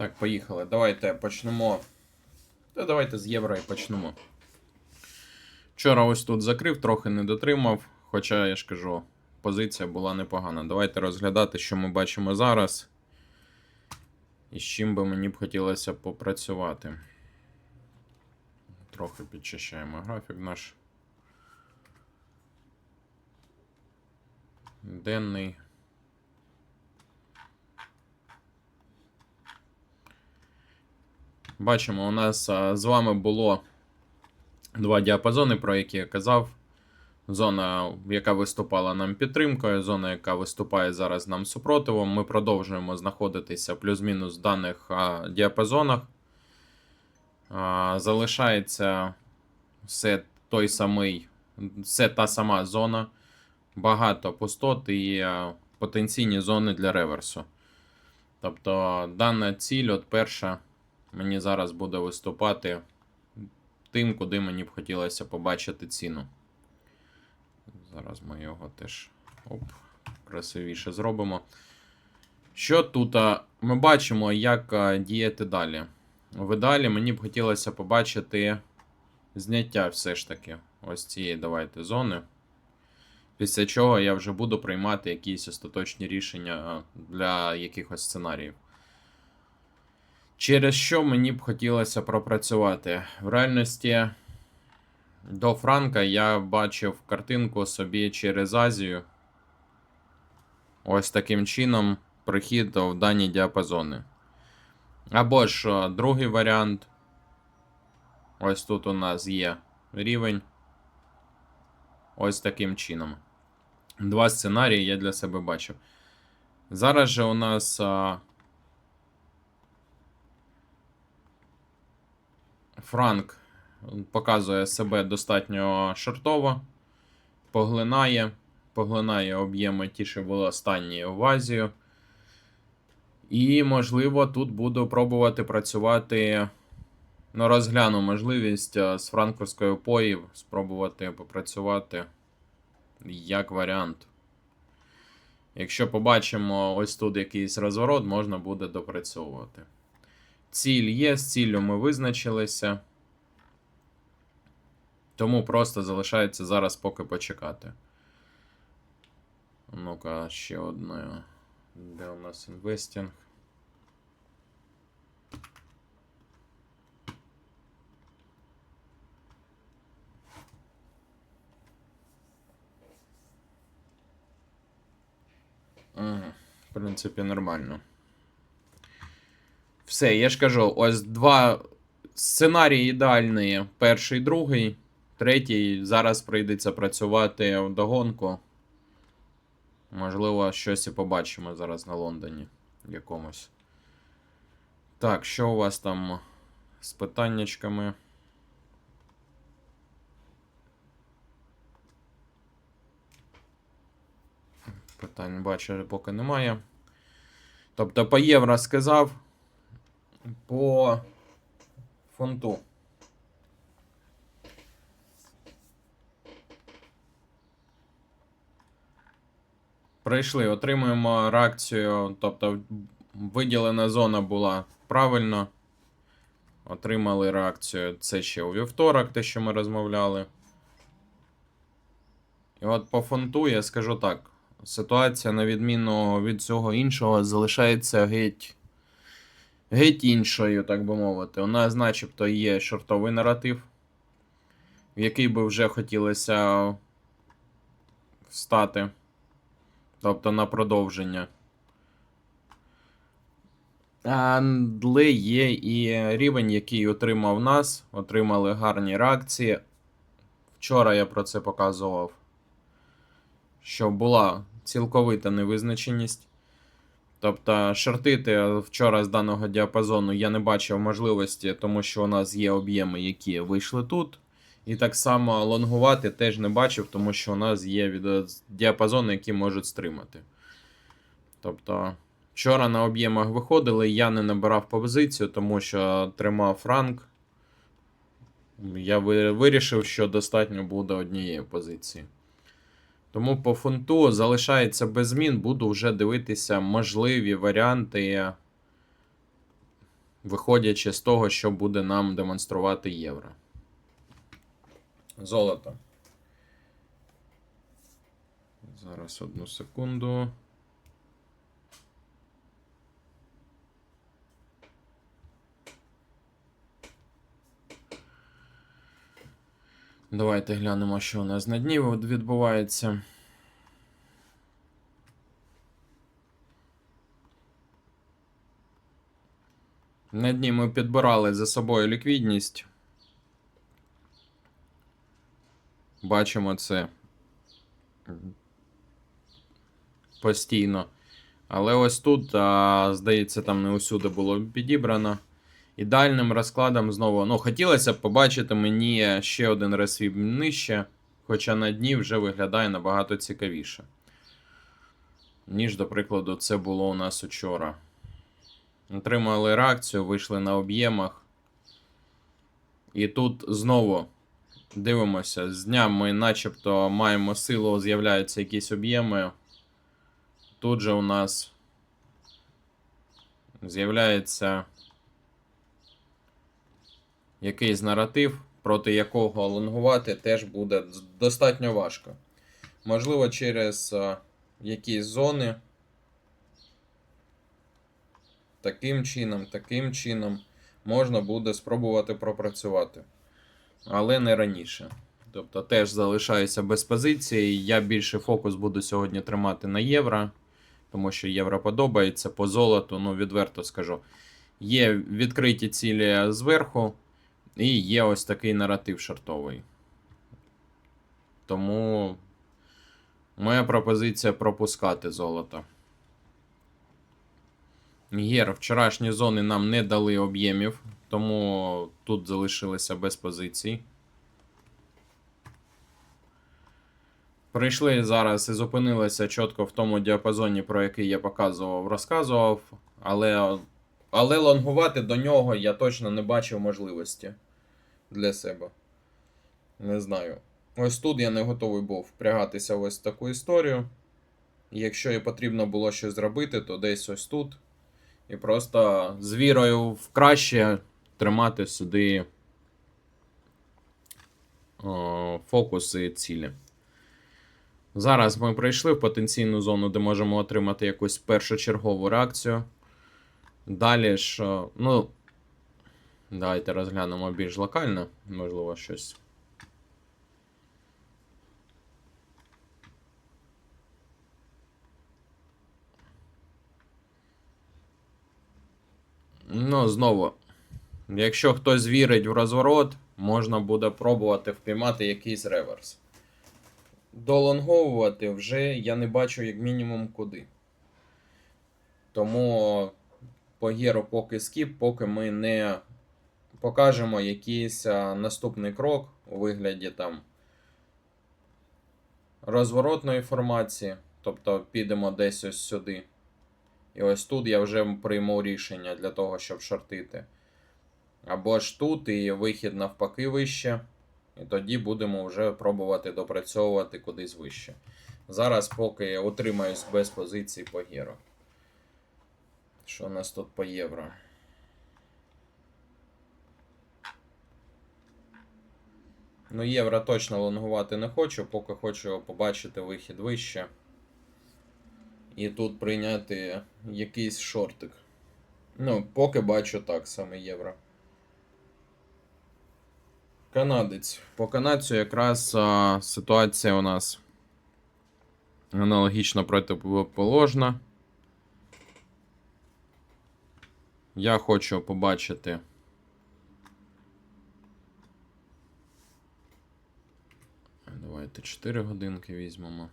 Так, поїхали. Давайте почнемо. Та давайте з євро і почнемо. Вчора ось тут закрив, трохи не дотримав, хоча я ж кажу, позиція була непогана. Давайте розглядати, що ми бачимо зараз. І з чим би мені б хотілося попрацювати. Трохи підчищаємо графік наш. Денний. Бачимо, у нас з вами було два діапазони, про які я казав. Зона, яка виступала нам підтримкою, зона, яка виступає зараз нам супротивом. Ми продовжуємо знаходитися плюс-мінус в даних а, діапазонах. А, залишається все той самий, все та сама зона. Багато пустот і а, потенційні зони для реверсу. Тобто дана ціль, от перша, мені зараз буде виступати тим, куди мені б хотілося побачити ціну. Зараз ми його теж оп, красивіше зробимо. Що тут? Ми бачимо, як діяти далі. В ідеалі мені б хотілося побачити зняття все ж таки ось цієї давайте зони. Після чого я вже буду приймати якісь остаточні рішення для якихось сценаріїв. Через що мені б хотілося пропрацювати? В реальності до Франка я бачив картинку собі через Азію. Ось таким чином прихід в дані діапазони. Або ж е, другий варіант. Ось тут у нас є рівень. Ось таким чином. Два сценарії я для себе бачив. Зараз же у нас. Франк показує себе достатньо шортово, поглинає, поглинає об'єми ті, що були останні в. І, можливо, тут буду пробувати працювати. Ну, розгляну можливість е, з франкфуртською поїв спробувати попрацювати як варіант. Якщо побачимо ось тут якийсь розворот, можна буде допрацьовувати. Ціль є, з ціллю ми визначилися. Тому просто залишається зараз поки почекати. Ну-ка, ще одне. Де у нас інвестінг? В принципі, нормально. Все, я ж кажу, ось два сценарії ідеальні. Перший, другий. Третій. Зараз прийдеться працювати в догонку. Можливо, щось і побачимо зараз на Лондоні якомусь. Так, що у вас там з питаннячками? Питань бачу, поки немає. Тобто по євро сказав. По фунту. Прийшли, отримуємо реакцію. Тобто, виділена зона була правильно. Отримали реакцію. Це ще у вівторок, те, що ми розмовляли. І от по фунту я скажу так: ситуація, на відміну від цього іншого, залишається геть. Геть іншою, так би мовити. У нас, начебто, є шортовий наратив, в який би вже хотілося встати. Тобто на продовження. Але є і рівень, який отримав нас. Отримали гарні реакції. Вчора я про це показував. Що була цілковита невизначеність. Тобто, шортити вчора з даного діапазону я не бачив можливості, тому що у нас є об'єми, які вийшли тут. І так само лонгувати теж не бачив, тому що у нас є діапазони, які можуть стримати. Тобто, вчора на об'ємах виходили, я не набирав позицію, тому що тримав франк. Я вирішив, що достатньо буде однієї позиції. Тому по фунту залишається без змін. Буду вже дивитися можливі варіанти виходячи з того, що буде нам демонструвати євро. Золото. Зараз одну секунду. Давайте глянемо, що у нас на дні відбувається. На дні ми підбирали за собою ліквідність. Бачимо це постійно. Але ось тут, а, здається, там не усюди було підібрано. Ідеальним розкладом знову. Ну, хотілося б побачити мені ще один розсвіп нижче, хоча на дні вже виглядає набагато цікавіше. Ніж, до прикладу, це було у нас учора. Отримали реакцію, вийшли на об'ємах. І тут знову дивимося, з дня ми начебто маємо силу, з'являються якісь об'єми. Тут же у нас з'являється якийсь наратив, проти якого лонгувати теж буде достатньо важко. Можливо, через а, якісь зони. Таким чином, таким чином можна буде спробувати пропрацювати. Але не раніше. Тобто теж залишаюся без позиції. Я більше фокус буду сьогодні тримати на євро, тому що євро подобається по золоту, ну відверто скажу. Є відкриті цілі зверху, і є ось такий наратив шартовий. Тому моя пропозиція пропускати золото. Гер, вчорашні зони нам не дали об'ємів, тому тут залишилися без позицій. Прийшли зараз і зупинилися чітко в тому діапазоні, про який я показував, розказував, але, але лонгувати до нього я точно не бачив можливості для себе. Не знаю. Ось тут я не готовий був впрягатися в ось таку історію. Якщо і потрібно було щось зробити, то десь ось тут. І просто з вірою в краще тримати сюди о, фокус і цілі. Зараз ми прийшли в потенційну зону, де можемо отримати якусь першочергову реакцію. Далі ж, ну, давайте розглянемо більш локально, можливо, щось. Ну, знову, якщо хтось вірить в розворот, можна буде пробувати впіймати якийсь реверс. Долонговувати вже я не бачу як мінімум куди. Тому по геру поки скіп, поки ми не покажемо якийсь наступний крок у вигляді там розворотної формації, тобто підемо десь ось сюди. І ось тут я вже прийму рішення для того, щоб шортити. Або ж тут і вихід навпаки вище. І тоді будемо вже пробувати допрацьовувати кудись вище. Зараз поки я утримаюсь без позицій по геру. Що у нас тут по євро? Ну, євро точно лонгувати не хочу, поки хочу побачити вихід вище. І тут прийняти якийсь шортик. Ну, поки бачу так саме євро. Канадець. По канадцю якраз а, ситуація у нас аналогічно протиположна. Я хочу побачити. Давайте 4 годинки візьмемо.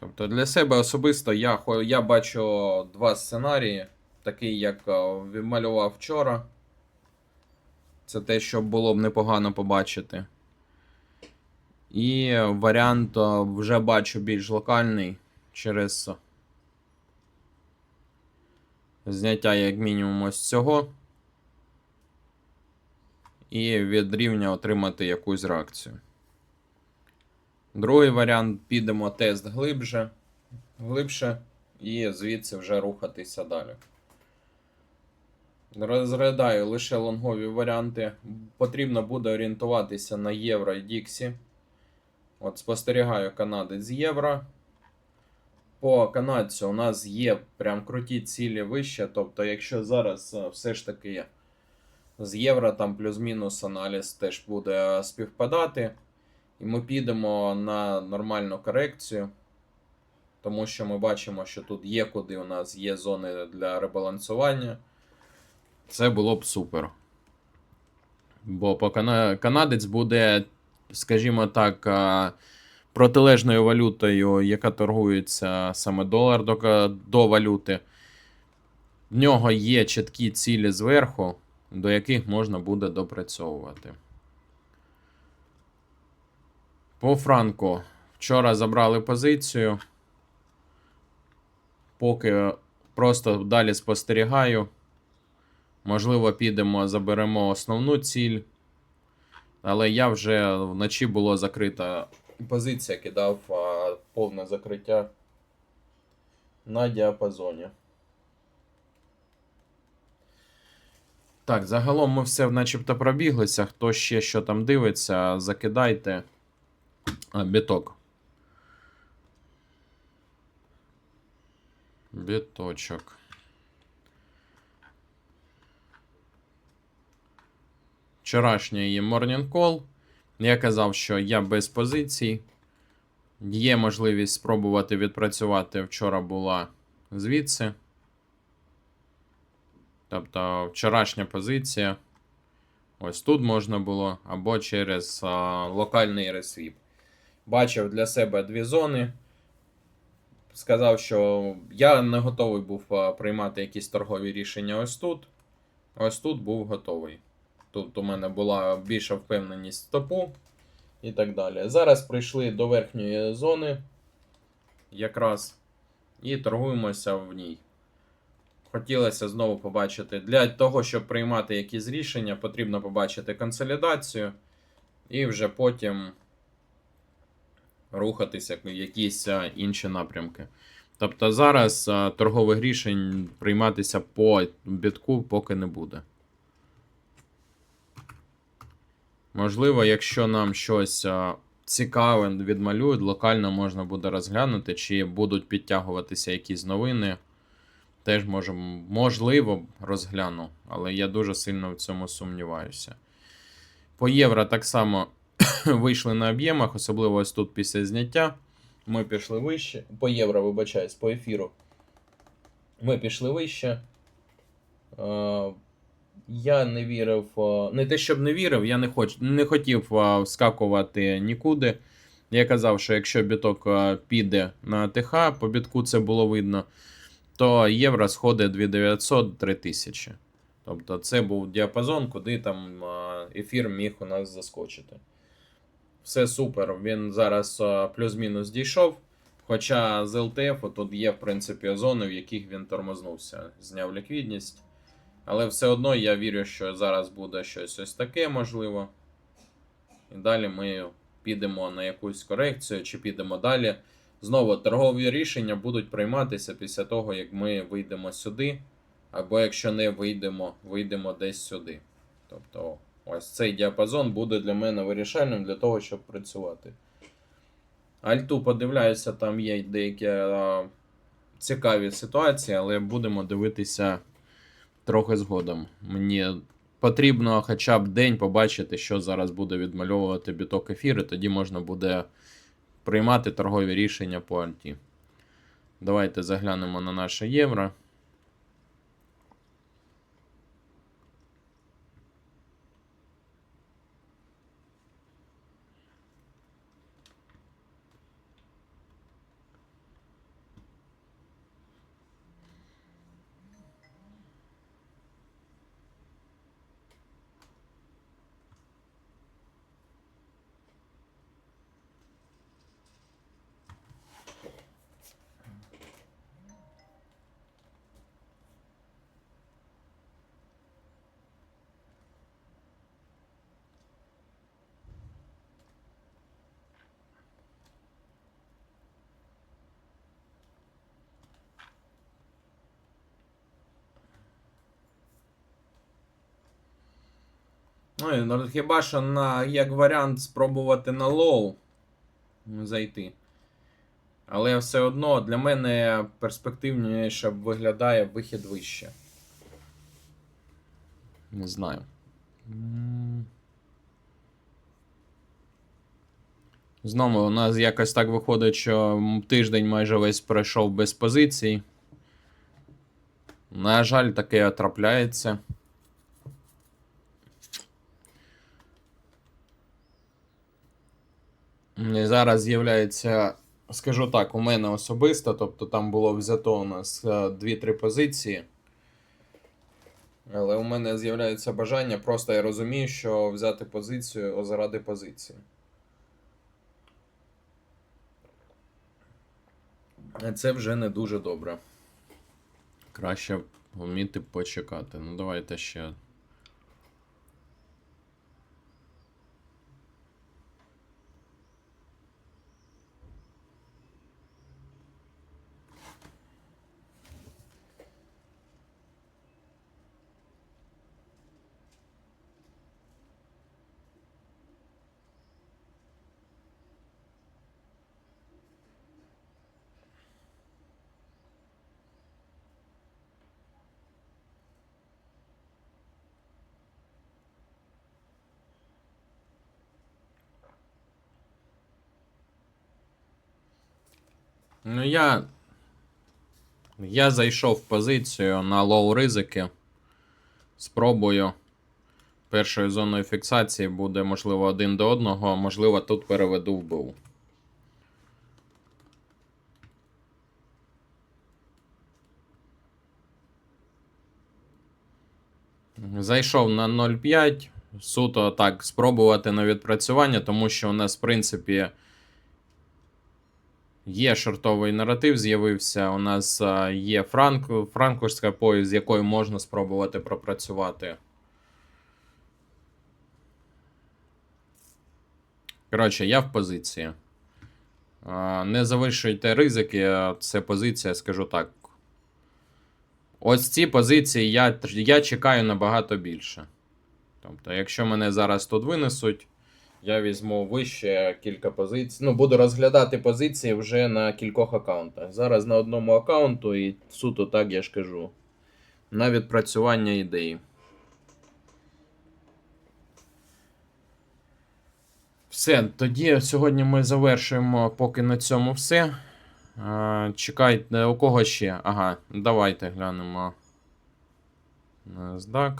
Тобто для себе особисто я, я бачу два сценарії, такий, як е, малював вчора. Це те, що було б непогано побачити. І варіант е, вже бачу більш локальний через зняття як мінімум ось цього. і від рівня отримати якусь реакцію. Другий варіант підемо тест глибше, глибше і звідси вже рухатися далі. Розглядаю лише лонгові варіанти. Потрібно буде орієнтуватися на євро і Діксі. От спостерігаю канадець з євро. По канадцю у нас є прям круті цілі вище. Тобто, якщо зараз е, все ж таки з євро там плюс-мінус аналіз теж буде співпадати. І ми підемо на нормальну корекцію. Тому що ми бачимо, що тут є куди у нас є зони для ребалансування. Це було б супер. Бо по канадець буде, скажімо так, протилежною валютою, яка торгується саме долар до, до валюти. В нього є чіткі цілі зверху, до яких можна буде допрацьовувати. По Франку. Вчора забрали позицію. Поки просто далі спостерігаю. Можливо, підемо, заберемо основну ціль. Але я вже вночі було закрита позиція, кидав а, повне закриття на діапазоні. Так, загалом ми все начебто пробіглися. Хто ще що там дивиться, закидайте. А, біток. Біточок. Вчорашній Morning Call. Я казав, що я без позицій. Є можливість спробувати відпрацювати. Вчора була звідси. Тобто вчорашня позиція. Ось тут можна було, або через а, локальний ресвіп. Бачив для себе дві зони. Сказав, що я не готовий був приймати якісь торгові рішення ось тут. Ось тут був готовий. Тут у мене була більша впевненість стопу і так далі. Зараз прийшли до верхньої зони якраз і торгуємося в ній. Хотілося знову побачити. Для того, щоб приймати якісь рішення, потрібно побачити консолідацію і вже потім рухатися в якісь інші напрямки. Тобто зараз торгових рішень прийматися по бітку поки не буде. Можливо, якщо нам щось цікаве відмалюють, локально можна буде розглянути, чи будуть підтягуватися якісь новини. Теж можемо, можливо, розгляну, але я дуже сильно в цьому сумніваюся. По євро так само вийшли на об'ємах, особливо ось тут після зняття. Ми пішли вище. По євро, вибачаюсь, по ефіру. Ми пішли вище. Я не вірив. е, Не те, щоб не вірив, я не, хоч, не хотів е, вскакувати нікуди. Я казав, що якщо біток е, піде на ТХ, по бітку це було видно, то євро сходить 2900-3000. Тобто це був діапазон, куди там ефір міг у нас заскочити. Все супер. Він зараз плюс-мінус дійшов. Хоча з ЛТФ тут є, в принципі, зони, в яких він тормознувся, зняв ліквідність. Але все одно я вірю, що зараз буде щось ось таке можливо. І далі ми підемо на якусь корекцію, чи підемо далі. Знову торгові рішення будуть прийматися після того, як ми вийдемо сюди. Або якщо не вийдемо, вийдемо десь сюди. Тобто, ось цей діапазон буде для мене вирішальним для того, щоб працювати. Альту подивляюся, там є деякі а, цікаві ситуації, але будемо дивитися трохи згодом. Мені потрібно хоча б день побачити, що зараз буде відмальовувати біток ефіру, тоді можна буде приймати торгові рішення по альті. Давайте заглянемо на наше євро. Ой, ну хіба що на як варіант спробувати на лоу зайти. Але все одно для мене перспективніше виглядає вихід вище. Не знаю. Знову у нас якось так виходить, що тиждень майже весь пройшов без позицій. На жаль, таке трапляється. Зараз з'являється, скажу так, у мене особисто, тобто там було взято у нас е, 2-3 позиції. Але у мене з'являється бажання, просто я розумію, що взяти позицію заради позиції. Це вже не дуже добре. Краще вміти почекати. Ну, давайте ще. Ну, я. Я зайшов в позицію на лоу ризики. Спробую. Першою зоною фіксації буде, можливо, один до одного, можливо, тут переведу в БУ. Зайшов на 0,5. Суто так, спробувати на відпрацювання, тому що у нас, в принципі, є шортовий наратив, з'явився. У нас є франк, франкфуртська поїзд, з якою можна спробувати пропрацювати. Коротше, я в позиції. Не завищуйте ризики, це позиція, скажу так. Ось ці позиції я, я чекаю набагато більше. Тобто, якщо мене зараз тут винесуть, я візьму вище кілька позицій. Ну, буду розглядати позиції вже на кількох аккаунтах. Зараз на одному аккаунту і суто так я ж кажу. На відпрацювання ідеї. Все, тоді сьогодні ми завершуємо поки на цьому все. Чекайте, у кого ще? Ага, давайте глянемо. NASDAQ.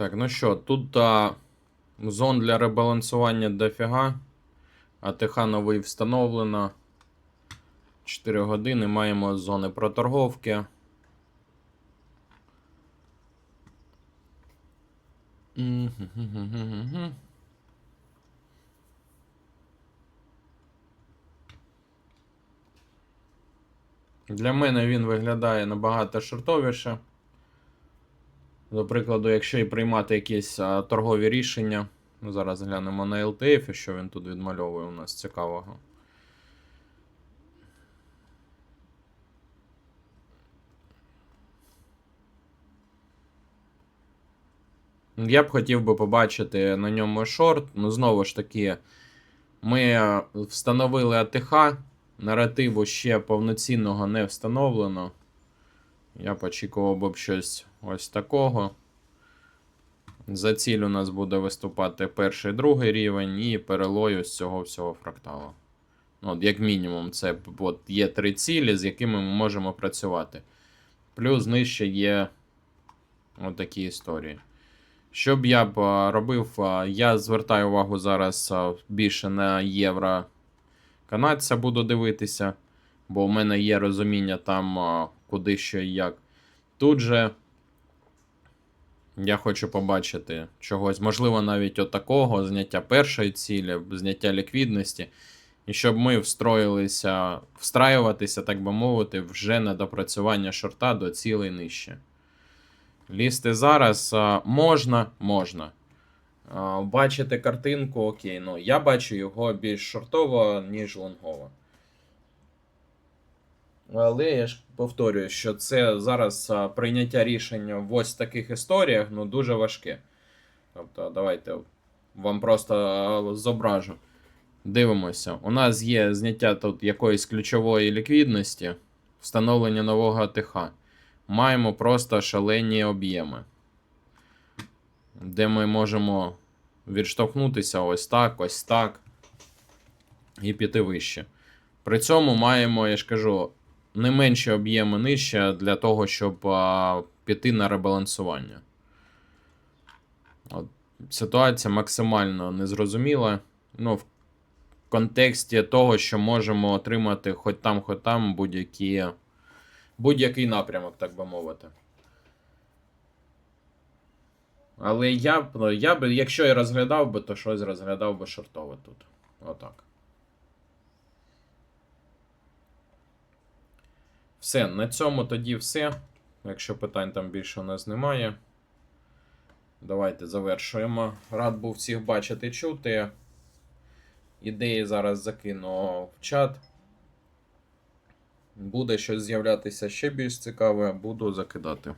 Так, ну що, тут а, зон для ребалансування дофіга. АТХ новий встановлено. 4 години маємо зони проторговки. Мгм-гм-гм-гм-гм. Для мене він виглядає набагато шортовіше. До прикладу, якщо і приймати якісь а, торгові рішення. Ну, зараз глянемо на LTF, що він тут відмальовує у нас цікавого. Я б хотів би побачити на ньому шорт. Ну, знову ж таки, ми встановили АТХ, наративу ще повноцінного не встановлено. Я б очікував б щось ось такого. За ціль у нас буде виступати перший другий рівень і перелою з цього всього фракталу. Ну, От, як мінімум, це от, є три цілі, з якими ми можемо працювати. Плюс нижче є Отакі історії. Що б я б робив, я звертаю увагу зараз більше на євро канадця буду дивитися, бо в мене є розуміння там, куди що і як. Тут же я хочу побачити чогось, можливо, навіть отакого зняття першої цілі, зняття ліквідності. І щоб ми встроїлися, встраюватися, так би мовити, вже на допрацювання шорта до цілей нижче. Лізти зараз можна, можна. Бачити картинку, окей, ну я бачу його більш шортово, ніж лонгово. Але я ж повторюю, що це зараз прийняття рішення в ось таких історіях ну, дуже важке. Тобто, давайте вам просто зображу. Дивимося. У нас є зняття тут якоїсь ключової ліквідності, встановлення нового АТХ. Маємо просто шалені об'єми, де ми можемо відштовхнутися ось так, ось так і піти вище. При цьому маємо, я ж кажу, не менші об'єми нижче для того, щоб а, піти на ребалансування. От, ситуація максимально незрозуміла. Ну, в контексті того, що можемо отримати хоч там, хоч там будь-який напрямок, так би мовити. Але я б, я б, якщо я розглядав би, то щось розглядав би шортове тут. Отак. Все, на цьому тоді все. Якщо питань там більше у нас немає. Давайте завершуємо. Рад був всіх бачити, чути. Ідеї зараз закину в чат. Буде щось з'являтися ще більш цікаве, буду закидати.